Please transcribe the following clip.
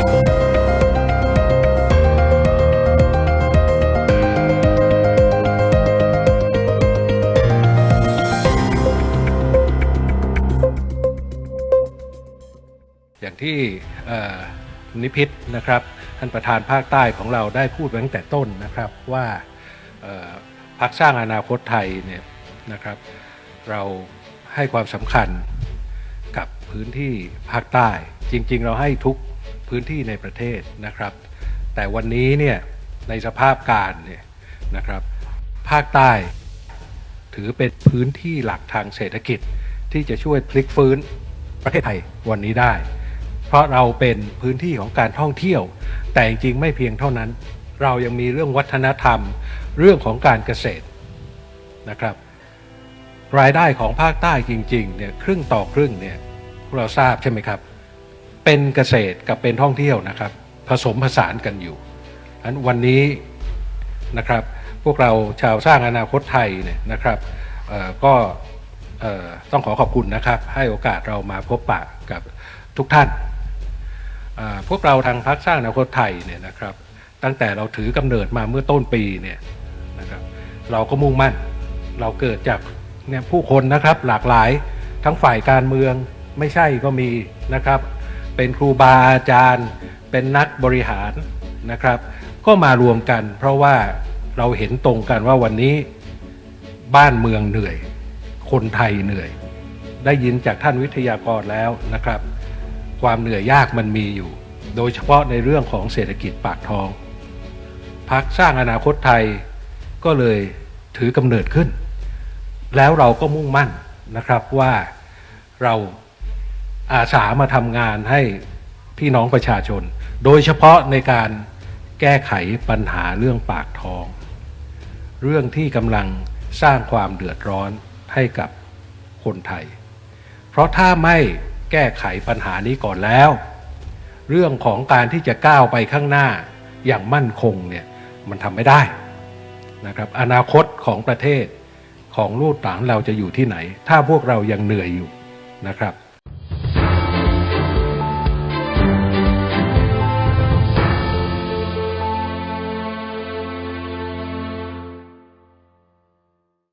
อย่างที่นิพิษนะครับท่านประธานภาคใต้ของเราได้พูดไว้ตั้งแต่ต้นนะครับว่าพักสร้างอนาคตไทยเนี่ยนะครับ เราให้ความสำคัญกับพื้นที่ภาคใต้ จริง ๆ เราให้ทุก พื้นที่ในประเทศนะครับ แต่วันนี้เนี่ยในสภาพการเนี่ยนะครับภาคใต้ถือเป็นพื้นที่หลักทางเศรษฐกิจที่จะช่วยพลิกฟื้นประเทศไทยวันนี้ได้ เพราะเราเป็นพื้นที่ของการท่องเที่ยว แต่จริงๆไม่เพียงเท่านั้น เรายังมีเรื่องวัฒนธรรม เรื่องของการเกษตรนะครับ รายได้ของภาคใต้จริงๆเนี่ยครึ่งต่อครึ่งเนี่ยพวกเราทราบใช่ไหมครับ เป็นเกษตรกับเป็นท่องเที่ยวนะครับ ผสมผสานกันอยู่อันวันนี้นะครับพวกเราชาวสร้างอนาคตไทยเนี่ยนะครับก็ต้องขอขอบคุณนะครับ ให้โอกาสเรามาพบปะกับทุกท่าน พวกเราทางพรรคสร้างอนาคตไทยเนี่ยนะครับ ตั้งแต่เราถือกำเนิดมาเมื่อต้นปีเนี่ยนะครับเราก็มุ่งมั่นเราเกิดจากเนี่ยผู้คนนะครับหลากหลายทั้งฝ่ายการเมืองไม่ใช่ก็มีนะครับ เป็นครูบาอาจารย์ เป็นนักบริหารนะครับ ก็มารวมกัน เพราะว่าเราเห็นตรงกันว่าวันนี้บ้านเมืองเหนื่อย คนไทยเหนื่อย ได้ยินจากท่านวิทยากรแล้วนะครับ ความเหนื่อยยากมันมีอยู่ โดยเฉพาะในเรื่องของเศรษฐกิจปากท้องพักสร้างอนาคตไทยก็เลยถือกำเนิดขึ้น แล้วเราก็มุ่งมั่นนะครับว่าเรา อาสามาทำงานให้พี่น้องประชาชน โดยเฉพาะในการแก้ไขปัญหาเรื่องปากท้อง เรื่องที่กำลังสร้างความเดือดร้อนให้กับคนไทย เพราะถ้าไม่แก้ไขปัญหานี้ก่อนแล้ว เรื่องของการที่จะก้าวไปข้างหน้าอย่างมั่นคงเนี่ยมันทำไม่ได้นะครับอนาคตของประเทศของลูกหลานเราจะอยู่ที่ไหน ถ้าพวกเรายังเหนื่อยอยู่นะครับ